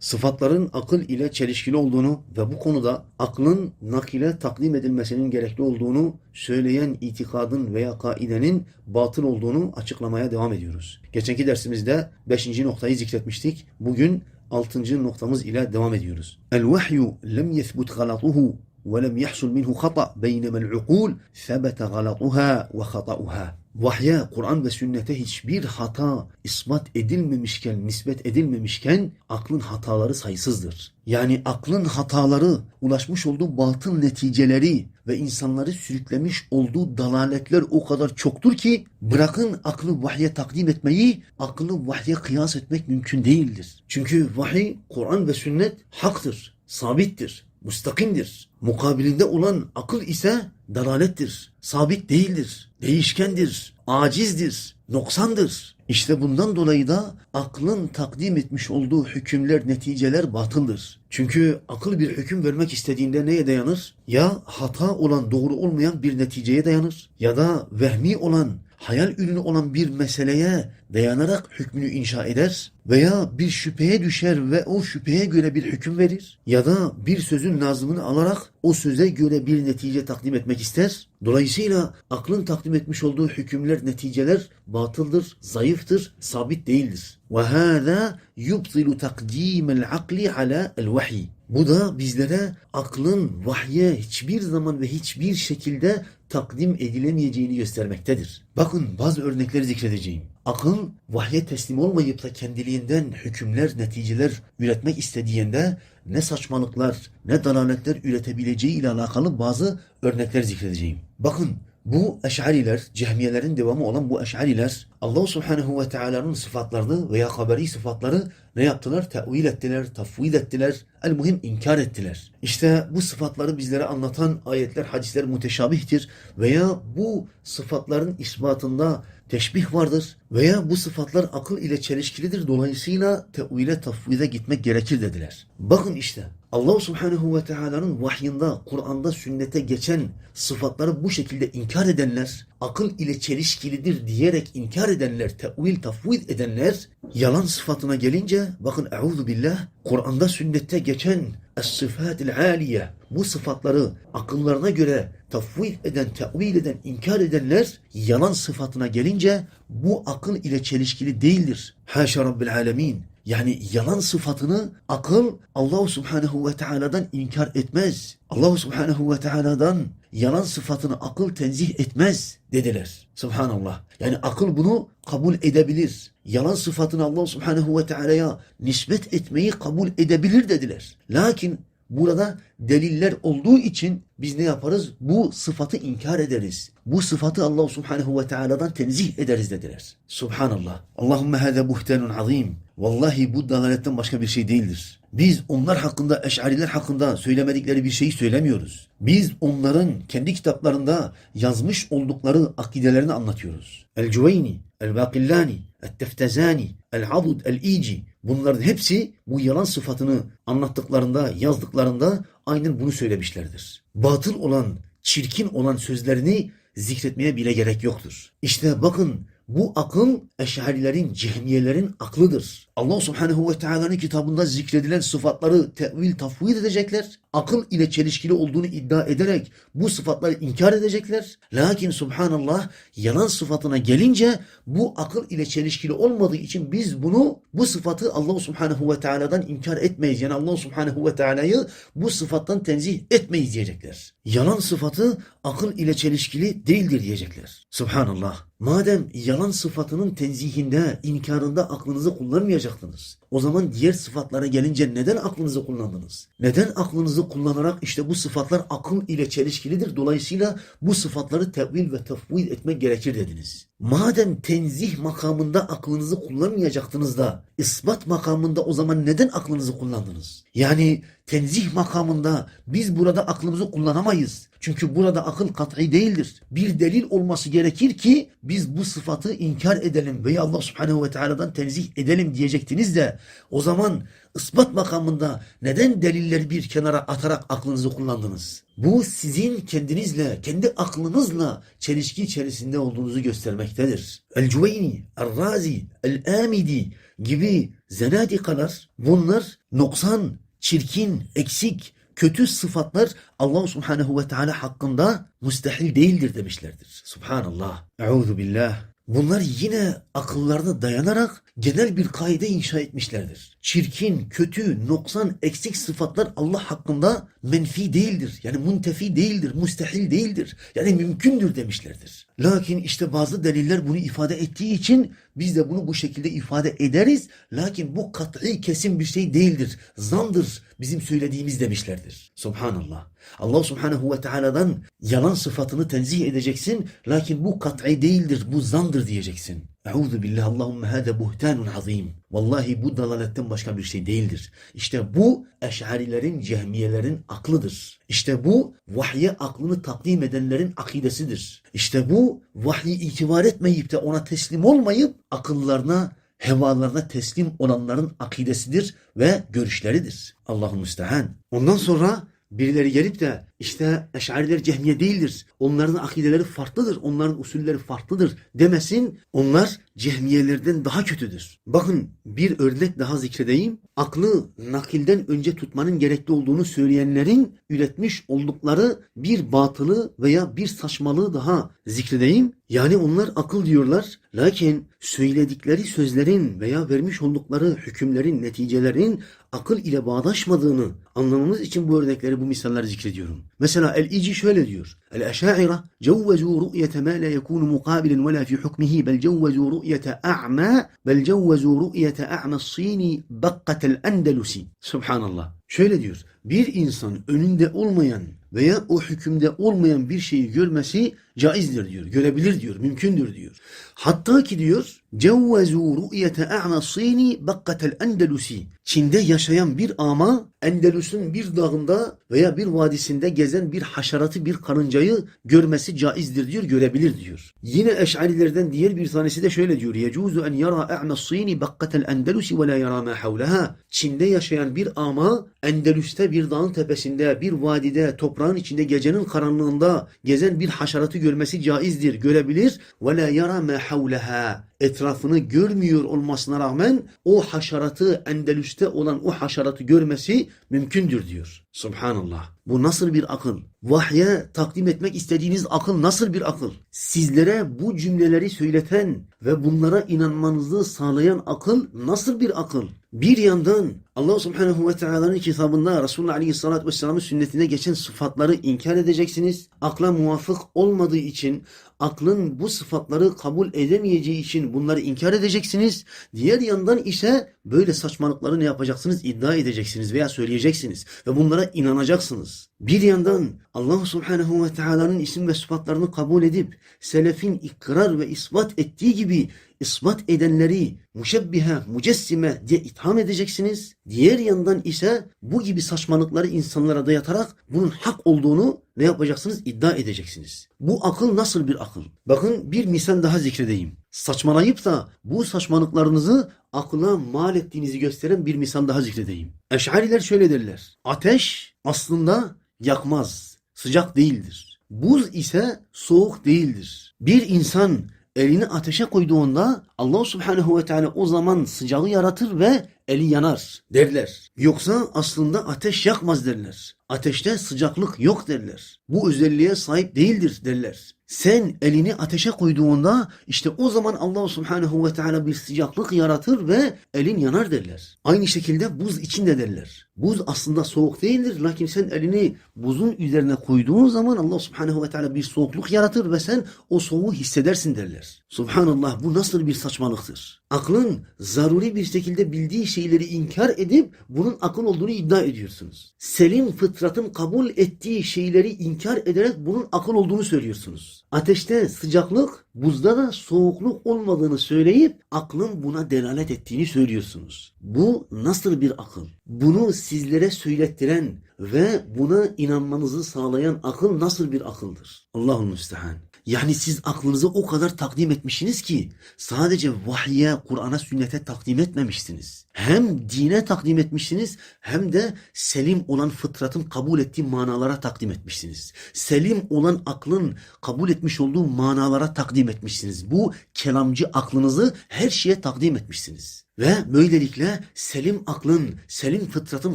sıfatların akıl ile çelişkili olduğunu ve bu konuda aklın nakile takdim edilmesinin gerekli olduğunu söyleyen itikadın veya kaidenin batıl olduğunu açıklamaya devam ediyoruz. Geçenki dersimizde 5. noktayı zikretmiştik. Bugün 6. noktamız ile devam ediyoruz. El-vahyu lem yethbut galatuhu ولم يحصل منه خطأ بينما العقول ثبت غلطها وخطأها Vahye, Kur'an ve sünnete hiçbir hata ispat edilmemişken, nispet edilmemişken aklın hataları sayısızdır. Yani aklın hataları, ulaşmış olduğu batıl neticeleri ve insanları sürüklemiş olduğu dalaletler o kadar çoktur ki bırakın aklı vahye takdim etmeyi, aklı vahye kıyas etmek mümkün değildir. Çünkü vahiy, Kur'an ve sünnet haktır, sabittir mustakimdir. Mukabilinde olan akıl ise dalalettir. Sabit değildir. Değişkendir. Acizdir. Noksandır. İşte bundan dolayı da aklın takdim etmiş olduğu hükümler, neticeler batıldır. Çünkü akıl bir hüküm vermek istediğinde neye dayanır? Ya hata olan, doğru olmayan bir neticeye dayanır ya da vehmi olan, hayal ürünü olan bir meseleye dayanarak hükmünü inşa eder veya bir şüpheye düşer ve o şüpheye göre bir hüküm verir ya da bir sözün nazımını alarak o söze göre bir netice takdim etmek ister. Dolayısıyla aklın takdim etmiş olduğu hükümler, neticeler batıldır, zayıftır, sabit değildir. وَهَذَا يُبْطِلُ تَقْدِيمَ الْعَقْلِ عَلَى الْوَحِيِ bu da bizlere aklın vahye hiçbir zaman ve hiçbir şekilde takdim edilemeyeceğini göstermektedir. Bakın bazı örnekleri zikredeceğim. Akıl vahye teslim olmayıp da kendiliğinden hükümler, neticeler üretmek istediğinde ne saçmalıklar, ne dalaletler üretebileceği ile alakalı bazı örnekler zikredeceğim. Bakın bu eşariler, cehmiyelerin devamı olan bu eşariler Allah subhanehu ve teala'nın sıfatlarını veya haberi sıfatları ne yaptılar? Tevil ettiler, tafvid ettiler, el muhim inkar ettiler. İşte bu sıfatları bizlere anlatan ayetler, hadisler müteşabihtir veya bu sıfatların isbatında teşbih vardır veya bu sıfatlar akıl ile çelişkilidir. Dolayısıyla tevile, tafvide gitmek gerekir dediler. Bakın işte Allah subhanehu ve teala'nın vahyinde, Kur'an'da, sünnete geçen sıfatları bu şekilde inkar edenler, akıl ile çelişkilidir diyerek inkar edenler, tevil, tafvid edenler, yalan sıfatına gelince, bakın euzu billah, Kur'an'da, sünnette geçen es-sıfatil aliye, bu sıfatları akıllarına göre tafvid eden, tevil eden, inkar edenler, yalan sıfatına gelince, bu akıl ile çelişkili değildir. Haşa Rabbil alemin. Yani yalan sıfatını akıl Allah Subhanahu ve Teala'dan inkar etmez. Allah Subhanahu ve Teala'dan yalan sıfatını akıl tenzih etmez dediler. Subhanallah. Yani akıl bunu kabul edebilir. Yalan sıfatını Allah Subhanahu ve Teala'ya nispet etmeyi kabul edebilir dediler. Lakin burada deliller olduğu için biz ne yaparız? Bu sıfatı inkar ederiz. Bu sıfatı Allah Subhanahu ve Teala'dan tenzih ederiz dediler. Subhanallah. Allahümme hâze buhtenun azim. Vallahi bu dalaletten başka bir şey değildir. Biz onlar hakkında, eşariler hakkında söylemedikleri bir şeyi söylemiyoruz. Biz onların kendi kitaplarında yazmış oldukları akidelerini anlatıyoruz. El-Cüveyni, El-Bakillani, El-Teftezani, El-Adud, El-İci bunların hepsi bu yalan sıfatını anlattıklarında, yazdıklarında aynen bunu söylemişlerdir. Batıl olan, çirkin olan sözlerini zikretmeye bile gerek yoktur. İşte bakın bu akıl eşarilerin, cehmiyelerin aklıdır. Allah subhanehu ve teala'nın kitabında zikredilen sıfatları tevil, tafvid edecekler. Akıl ile çelişkili olduğunu iddia ederek bu sıfatları inkar edecekler. Lakin subhanallah yalan sıfatına gelince bu akıl ile çelişkili olmadığı için biz bunu bu sıfatı Allah subhanehu ve teala'dan inkar etmeyiz. Yani Allah subhanehu ve teala'yı bu sıfattan tenzih etmeyiz diyecekler. Yalan sıfatı akıl ile çelişkili değildir diyecekler. Subhanallah. Madem yalan sıfatının tenzihinde, inkarında aklınızı kullanmayacaktınız. O zaman diğer sıfatlara gelince neden aklınızı kullandınız? Neden aklınızı kullanarak işte bu sıfatlar akıl ile çelişkilidir. Dolayısıyla bu sıfatları tevil ve tefvid etmek gerekir dediniz. Madem tenzih makamında aklınızı kullanmayacaktınız da ispat makamında o zaman neden aklınızı kullandınız? Yani tenzih makamında biz burada aklımızı kullanamayız. Çünkü burada akıl kat'i değildir. Bir delil olması gerekir ki biz bu sıfatı inkar edelim veya Allah subhanehu ve teala'dan tenzih edelim diyecektiniz de o zaman ispat makamında neden delilleri bir kenara atarak aklınızı kullandınız? Bu sizin kendinizle, kendi aklınızla çelişki içerisinde olduğunuzu göstermektedir. El-Cüveyni, El-Razi, El-Amidi gibi zenadikalar bunlar noksan, çirkin, eksik, kötü sıfatlar Allah Subhanahu ve Teala hakkında müstehil değildir demişlerdir. Subhanallah. Euzu billah. Bunlar yine akıllarına dayanarak genel bir kaide inşa etmişlerdir. Çirkin, kötü, noksan, eksik sıfatlar Allah hakkında menfi değildir. Yani muntefi değildir, müstehil değildir. Yani mümkündür demişlerdir. Lakin işte bazı deliller bunu ifade ettiği için biz de bunu bu şekilde ifade ederiz. Lakin bu kat'i kesin bir şey değildir. Zandır bizim söylediğimiz demişlerdir. Subhanallah. Allah subhanehu ve teala'dan yalan sıfatını tenzih edeceksin. Lakin bu kat'i değildir, bu zandır diyeceksin. Euzu billah Allahümme hâde buhtanun azim. Vallahi bu dalaletten başka bir şey değildir. İşte bu eşarilerin, cehmiyelerin aklıdır. İşte bu vahye aklını takdim edenlerin akidesidir. İşte bu vahyi itibar etmeyip de ona teslim olmayıp akıllarına hevalarına teslim olanların akidesidir ve görüşleridir. Allah'ın müstehan. Ondan sonra birileri gelip de işte eşariler cehmiye değildir. Onların akideleri farklıdır. Onların usulleri farklıdır demesin. Onlar cehmiyelerden daha kötüdür. Bakın bir örnek daha zikredeyim. Aklı nakilden önce tutmanın gerekli olduğunu söyleyenlerin üretmiş oldukları bir batılı veya bir saçmalığı daha zikredeyim. Yani onlar akıl diyorlar. Lakin söyledikleri sözlerin veya vermiş oldukları hükümlerin, neticelerin akıl ile bağdaşmadığını anlamamız için bu örnekleri, bu misalleri zikrediyorum. مثلا الإيجي شوالي ديور الأشاعرة جوزوا رؤية ما لا يكون مقابلا ولا في حكمه بل جوزوا رؤية أعمى بل جوزوا رؤية أعمى الصيني بقة الأندلسي سبحان الله şöyle diyor. Bir insan önünde olmayan veya o hükümde olmayan bir şeyi görmesi caizdir diyor. Görebilir diyor. Mümkündür diyor. Hatta ki diyor cevvezu ru'yete a'ma sini bakkatel endelusi. Çin'de yaşayan bir ama Endelus'un bir dağında veya bir vadisinde gezen bir haşeratı bir karıncayı görmesi caizdir diyor, görebilir diyor. Yine Eş'arilerden diğer bir tanesi de şöyle diyor. Yecuzu en yara a'ma sini bakkatel endelusi ve la yara ma havlaha. Çin'de yaşayan bir ama Endelus'te bir dağın tepesinde, bir vadide, toprağın içinde gecenin karanlığında gezen bir haşeratı görmesi caizdir, görebilir. Ve la yara ma havlaha. Etrafını görmüyor olmasına rağmen o haşeratı Endelüs'te olan o haşeratı görmesi mümkündür diyor. Subhanallah. Bu nasıl bir akıl? Vahye takdim etmek istediğiniz akıl nasıl bir akıl? Sizlere bu cümleleri söyleten ve bunlara inanmanızı sağlayan akıl nasıl bir akıl? Bir yandan Allah Subhanahu ve Teala'nın kitabında Resulullah Aleyhisselatü Vesselam'ın sünnetinde geçen sıfatları inkar edeceksiniz. Akla muvafık olmadığı için, aklın bu sıfatları kabul edemeyeceği için bunları inkar edeceksiniz. Diğer yandan ise böyle saçmalıkları ne yapacaksınız? İddia edeceksiniz veya söyleyeceksiniz ve bunlara inanacaksınız. Bir yandan Allah Subhanahu ve Teala'nın isim ve sıfatlarını kabul edip selefin ikrar ve ispat ettiği gibi ispat edenleri müşebbihe, mücessime diye itham edeceksiniz. Diğer yandan ise bu gibi saçmalıkları insanlara dayatarak bunun hak olduğunu ne yapacaksınız? İddia edeceksiniz. Bu akıl nasıl bir akıl? Bakın bir misal daha zikredeyim. Saçmalayıp da bu saçmalıklarınızı akla mal ettiğinizi gösteren bir misal daha zikredeyim. Eş'ariler şöyle derler. Ateş aslında yakmaz, sıcak değildir. Buz ise soğuk değildir. Bir insan elini ateşe koyduğunda Allah Subhanahu ve Teala o zaman sıcağı yaratır ve eli yanar derler. Yoksa aslında ateş yakmaz derler. Ateşte sıcaklık yok derler. Bu özelliğe sahip değildir derler. Sen elini ateşe koyduğunda işte o zaman Allah Subhanahu ve Teala bir sıcaklık yaratır ve elin yanar derler. Aynı şekilde buz için de derler. Buz aslında soğuk değildir lakin sen elini buzun üzerine koyduğun zaman Allah Subhanahu ve Teala bir soğukluk yaratır ve sen o soğuğu hissedersin derler. Subhanallah bu nasıl bir saçmalıktır? Aklın zaruri bir şekilde bildiği şeyleri inkar edip bunun akıl olduğunu iddia ediyorsunuz. Selim fıtratın kabul ettiği şeyleri inkar ederek bunun akıl olduğunu söylüyorsunuz. Ateşte sıcaklık, buzda da soğukluk olmadığını söyleyip aklın buna delalet ettiğini söylüyorsunuz. Bu nasıl bir akıl? Bunu sizlere söylettiren ve buna inanmanızı sağlayan akıl nasıl bir akıldır? Allah'ın müstehan. Yani siz aklınızı o kadar takdim etmişsiniz ki sadece vahye, Kur'an'a, sünnete takdim etmemişsiniz. Hem dine takdim etmişsiniz hem de selim olan fıtratın kabul ettiği manalara takdim etmişsiniz. Selim olan aklın kabul etmiş olduğu manalara takdim etmişsiniz. Bu kelamcı aklınızı her şeye takdim etmişsiniz. Ve böylelikle selim aklın, selim fıtratın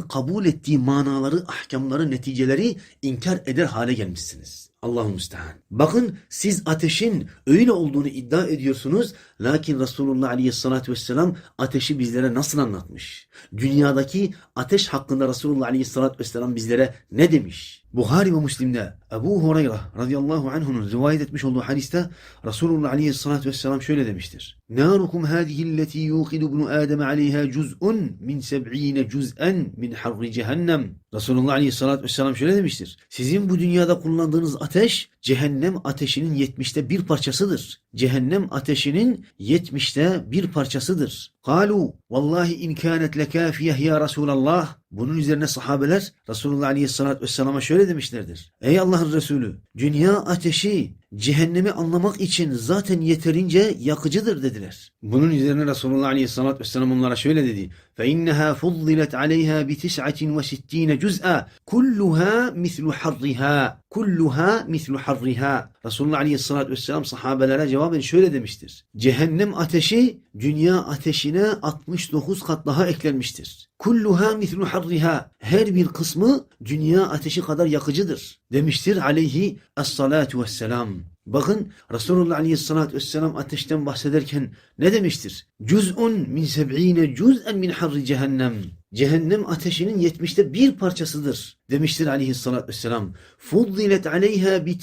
kabul ettiği manaları, ahkamları, neticeleri inkar eder hale gelmişsiniz. Allahu müstehan. Bakın siz ateşin öyle olduğunu iddia ediyorsunuz. Lakin Resulullah Aleyhisselatü Vesselam ateşi bizlere nasıl anlatmış? Dünyadaki ateş hakkında Resulullah Aleyhisselatü Vesselam bizlere ne demiş? Buhari ve Müslim'de Ebu Hureyre radıyallahu anh'unun rivayet etmiş olduğu hadiste Resulullah aleyhissalatü vesselam şöyle demiştir. Narukum hâzihilleti yuqidu ibnu Adem aleyha cüz'un min seb'ine cüz'en min harri cehennem. Resulullah aleyhissalatü vesselam şöyle demiştir. Sizin bu dünyada kullandığınız ateş cehennem ateşinin yetmişte bir parçasıdır. Cehennem ateşinin yetmişte bir parçasıdır. Kalu vallahi in kânet lekâfiyeh ya Resulallah. Bunun üzerine sahabeler Resulullah Aleyhisselatü Vesselam'a şöyle demişlerdir. Ey Allah'ın Resulü. Dünya ateşi cehennemi anlamak için zaten yeterince yakıcıdır dediler. Bunun üzerine Resulullah Aleyhisselatü Vesselam onlara şöyle dedi. فَاِنَّهَا فُضِّلَتْ عَلَيْهَا بِتِسْعَةٍ وَسِتِّينَ جُزْءًا كُلُّهَا مِثْلُ حَرِّهَا كُلُّهَا مِثْلُ حَرِّهَا Resulullah Aleyhisselatü Vesselam sahabelere cevaben şöyle demiştir. Cehennem ateşi dünya ateşine 69 kat daha eklenmiştir. Kulluha mislu harriha. Her bir kısmı dünya ateşi kadar yakıcıdır. Demiştir aleyhi es-salatu vesselam. Bakın Resulullah Aleyhisselatü Vesselam ateşten bahsederken ne demiştir? Cüz'un min seb'ine cüz'en min harri cehennem. Cehennem ateşinin yetmişte bir parçasıdır demiştir Aleyhisselatü Vesselam. Fuddilet aleyha bi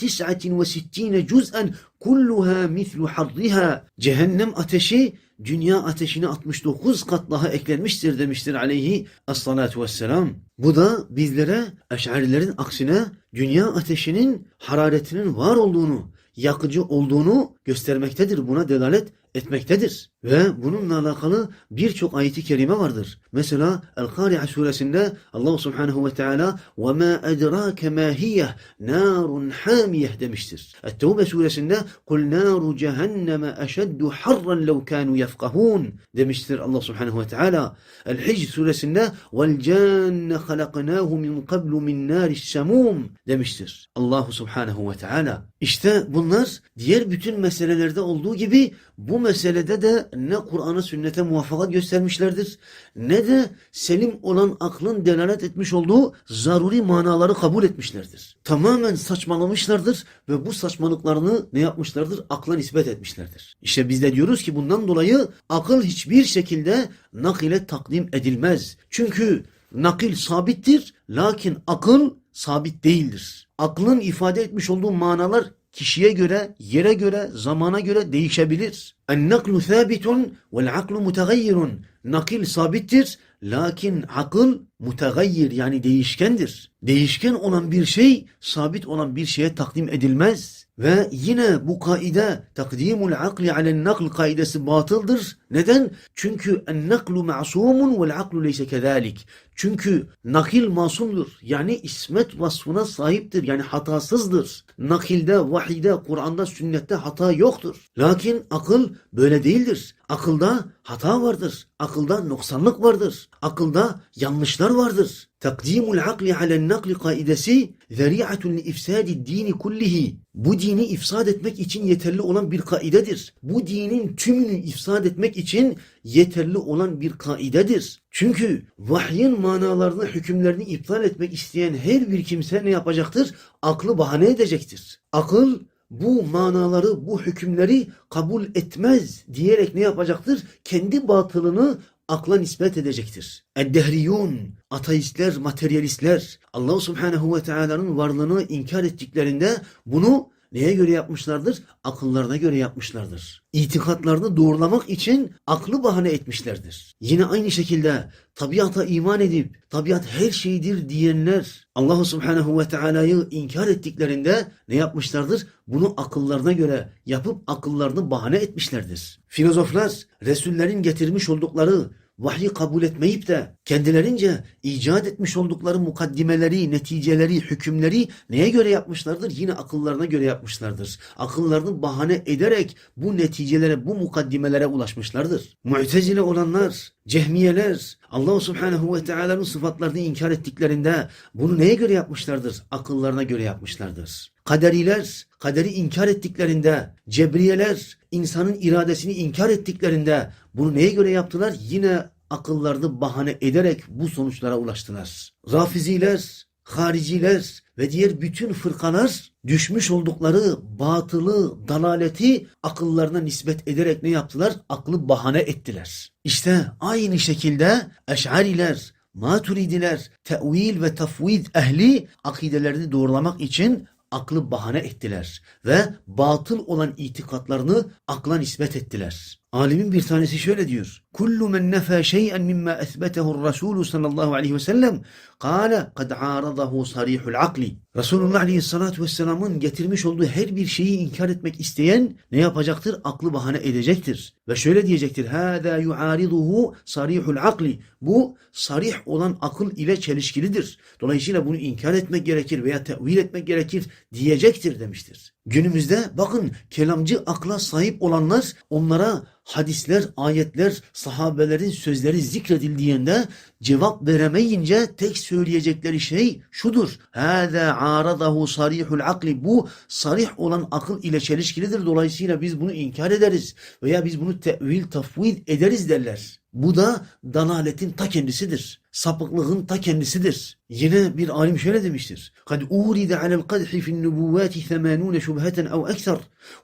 ve sittine cüz'en kulluha mislu harriha. Cehennem ateşi dünya ateşine 69 kat daha eklenmiştir demiştir aleyhi as-salatu vesselam. Bu da bizlere eşarilerin aksine dünya ateşinin hararetinin var olduğunu, yakıcı olduğunu göstermektedir. Buna delalet etmektedir. Ve bununla alakalı birçok ayeti kerime vardır. Mesela El-Kari'a suresinde Allah Subhanahu ve Teala وَمَا أَدْرَاكَ مَا هِيَهْ نَارٌ حَامِيَهْ demiştir. Et-Tevbe suresinde قُلْ نَارُ جَهَنَّمَ أَشَدُّ حَرًّا لَوْ كَانُوا يَفْقَهُونَ demiştir Allah Subhanahu ve Teala. El-Hicr suresinde وَالْجَانَّ خَلَقْنَاهُ مِنْ قَبْلُ مِنْ نَارِ السَّمُومِ demiştir. Allah Subhanahu ve Teala. İşte bunlar diğer bütün meselelerde olduğu gibi bu meselede de ne Kur'an'a sünnete muvaffakat göstermişlerdir ne de selim olan aklın delalet etmiş olduğu zaruri manaları kabul etmişlerdir. Tamamen saçmalamışlardır ve bu saçmalıklarını ne yapmışlardır? Akla nispet etmişlerdir. İşte biz de diyoruz ki bundan dolayı akıl hiçbir şekilde nakile takdim edilmez. Çünkü nakil sabittir lakin akıl sabit değildir. Aklın ifade etmiş olduğu manalar kişiye göre, yere göre, zamana göre değişebilir. En-naklu sabitun vel aklu mutagayyirun. Nakil sabittir lakin akıl mutagayyir yani değişkendir. Değişken olan bir şey sabit olan bir şeye takdim edilmez. Ve yine bu kaide takdimul akli alen nakl kaidesi batıldır. Neden? Çünkü en naklu ma'sumun vel aklu leyse kezalik. Çünkü nakil masumdur. Yani ismet vasfına sahiptir. Yani hatasızdır. Nakilde, vahide, Kur'an'da, sünnette hata yoktur. Lakin akıl böyle değildir. Akılda hata vardır. Akılda noksanlık vardır. Akılda yanlışlar vardır. Takdimul akli alen nakli kaidesi zeri'atun li ifsadi dini kullihi. Bu dini ifsad etmek için yeterli olan bir kaidedir. Bu dinin tümünü ifsad etmek için yeterli olan bir kaidedir. Çünkü vahyin manalarını, hükümlerini iptal etmek isteyen her bir kimse ne yapacaktır? Aklı bahane edecektir. Akıl bu manaları, bu hükümleri kabul etmez diyerek ne yapacaktır? Kendi batılını akla nispet edecektir. Eddehriyun, ateistler, materyalistler Allah Subhanahu ve Teala'nın varlığını inkar ettiklerinde bunu neye göre yapmışlardır? Akıllarına göre yapmışlardır. İtikatlarını doğrulamak için aklı bahane etmişlerdir. Yine aynı şekilde tabiata iman edip tabiat her şeydir diyenler Allah Subhanahu ve Teala'yı inkar ettiklerinde ne yapmışlardır? Bunu akıllarına göre yapıp akıllarını bahane etmişlerdir. Filozoflar Resullerin getirmiş oldukları vahyi kabul etmeyip de kendilerince icat etmiş oldukları mukaddimeleri, neticeleri, hükümleri neye göre yapmışlardır? Yine akıllarına göre yapmışlardır. Akıllarını bahane ederek bu neticelere, bu mukaddimelere ulaşmışlardır. Mu'tezile olanlar, cehmiyeler, Allah Subhanahu ve Teala'nın sıfatlarını inkar ettiklerinde bunu neye göre yapmışlardır? Akıllarına göre yapmışlardır. Kaderiler, kaderi inkar ettiklerinde, cebriyeler, insanın iradesini inkar ettiklerinde bunu neye göre yaptılar? Yine akıllarını bahane ederek bu sonuçlara ulaştılar. Rafiziler, hariciler ve diğer bütün fırkalar düşmüş oldukları batılı, dalaleti akıllarına nispet ederek ne yaptılar? Aklı bahane ettiler. İşte aynı şekilde Eş'ariler, Maturidiler, tevil ve tafvid ehli akidelerini doğrulamak için aklı bahane ettiler ve batıl olan itikatlarını akla nispet ettiler. Alimin bir tanesi şöyle diyor. Kullu men nefa şey'en mimma esbetehu Resulü sallallahu aleyhi ve sellem kâle kad aradahu sarihul akli. Resulullah aleyhissalatu vesselamın getirmiş olduğu her bir şeyi inkar etmek isteyen ne yapacaktır? Aklı bahane edecektir. Ve şöyle diyecektir. Hâzâ yu'ariduhu sarihul akli. Bu sarih olan akıl ile çelişkilidir. Dolayısıyla bunu inkar etmek gerekir veya tevil etmek gerekir diyecektir demiştir. Günümüzde bakın kelamcı akla sahip olanlar onlara hadisler, ayetler, sahabelerin sözleri zikredildiğinde cevap veremeyince tek söyleyecekleri şey şudur. Hâzâ âradahu sarihul akli. Bu sarih olan akıl ile çelişkilidir. Dolayısıyla biz bunu inkar ederiz veya biz bunu tevil, tafvid ederiz derler. Bu da dalaletin ta kendisidir. Sapıklığın ta kendisidir. Yine bir alim şöyle demiştir. Kad uride alel kadhi fin nubuvati 80 şubheten ev ekser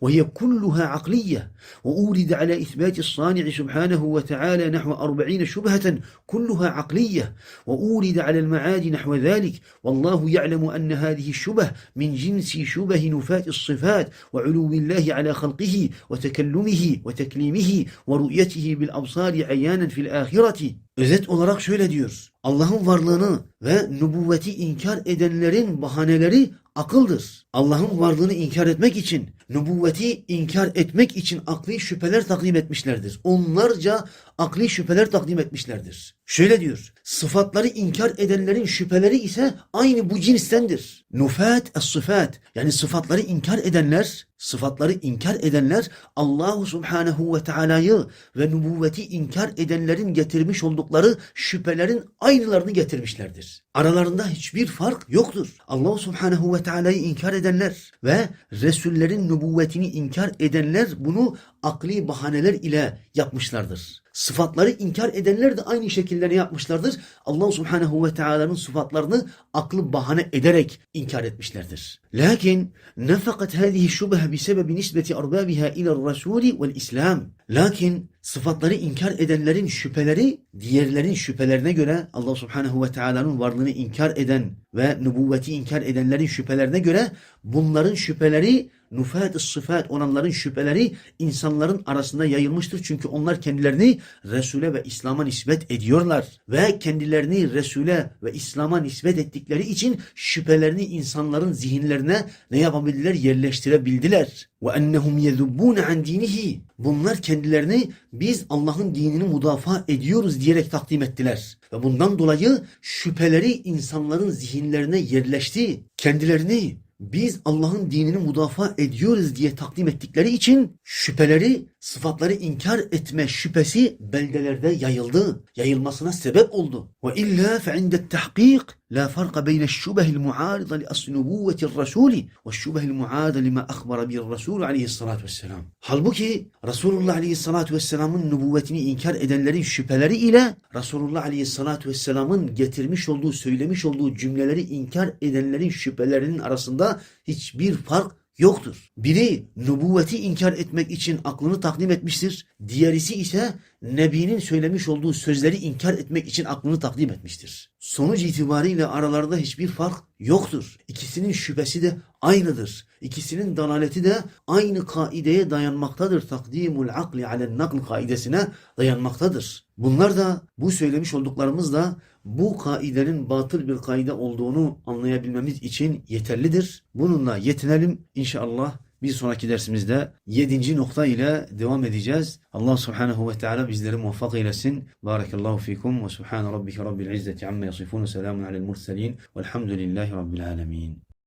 ve hiye kulluha akliyye ve uride ala isbati sani'i subhanahu ve teala nahve 40 şubheten kulluha akliyye ve uride alel maadi nahve zalik vallahu ya'lemu enne hadihi şubh min cinsi şubhi nufati الصفات وعلو الله على خلقه وتكلمه وتكليمه ورؤيته بالأبصار عيانا في الآخرة Özet olarak şöyle diyor. Allah'ın varlığını ve nübüvveti inkar edenlerin bahaneleri akıldır. Allah'ın varlığını inkar etmek için, nübüvveti inkar etmek için akli şüpheler takdim etmişlerdir. Onlarca akli şüpheler takdim etmişlerdir. Şöyle diyor. Sıfatları inkar edenlerin şüpheleri ise aynı bu cinstendir. Nufat es-sıfat yani sıfatları inkar edenler, sıfatları inkar edenler Allahu Subhanahu ve Teala'yı ve nübüvveti inkar edenlerin getirmiş oldukları şüphelerin aynılarını getirmişlerdir. Aralarında hiçbir fark yoktur. Allah Subhanahu ve Teala'yı inkar edenler ve Resullerin nübüvvetini inkar edenler bunu akli bahaneler ile yapmışlardır. Sıfatları inkar edenler de aynı şekilde ne yapmışlardır? Allah Subhanahu ve Teala'nın sıfatlarını aklı bahane ederek inkar etmişlerdir. Lakin nefakat hadihi şubhe bisebebi nisbeti arbabiha ila Resulü vel İslam. Lakin sıfatları inkar edenlerin şüpheleri diğerlerin şüphelerine göre Allah Subhanahu ve Teala'nın varlığını inkar eden ve nübüvveti inkar edenlerin şüphelerine göre bunların şüpheleri nufat sıfat olanların şüpheleri insanların arasında yayılmıştır. Çünkü onlar kendilerini Resul'e ve İslam'a nispet ediyorlar. Ve kendilerini Resul'e ve İslam'a nispet ettikleri için şüphelerini insanların zihinlerine ne yapabildiler? Yerleştirebildiler. Ennehum yezubbun an dinihi. Bunlar kendilerini biz Allah'ın dinini müdafaa ediyoruz diyerek takdim ettiler. Ve bundan dolayı şüpheleri insanların zihinlerine yerleşti. Kendilerini biz Allah'ın dinini müdafaa ediyoruz diye takdim ettikleri için şüpheleri, sıfatları inkar etme şüphesi beldelerde yayıldı. Yayılmasına sebep oldu. Ve illa fe indet tahkik la farka beyne şubehil muarida li asli nubuvvetir rasuli ve şubehil muarida lima akhbara bir rasul aleyhissalatu vesselam. Halbuki Resulullah aleyhissalatu vesselamın nübüvvetini inkar edenlerin şüpheleri ile Resulullah aleyhissalatu vesselamın getirmiş olduğu, söylemiş olduğu cümleleri inkar edenlerin şüphelerinin arasında hiçbir fark yoktur. Biri nübüvveti inkar etmek için aklını takdim etmiştir. Diğerisi ise Nebinin söylemiş olduğu sözleri inkar etmek için aklını takdim etmiştir. Sonuç itibariyle aralarında hiçbir fark yoktur. İkisinin şüphesi de aynıdır. İkisinin dalaleti de aynı kaideye dayanmaktadır. Takdimul akli alen nakl kaidesine dayanmaktadır. Bunlar da bu söylemiş olduklarımız da bu kaidenin batıl bir kaide olduğunu anlayabilmemiz için yeterlidir. Bununla yetinelim inşallah. Bir sonraki dersimizde 7. nokta ile devam edeceğiz. Allah subhanehu ve teala bizleri muvaffak eylesin. Barakallahu fikum ve subhane rabbike rabbil izzeti amma yasifun. Selamun alel murselin. Velhamdülillahi rabbil alemin.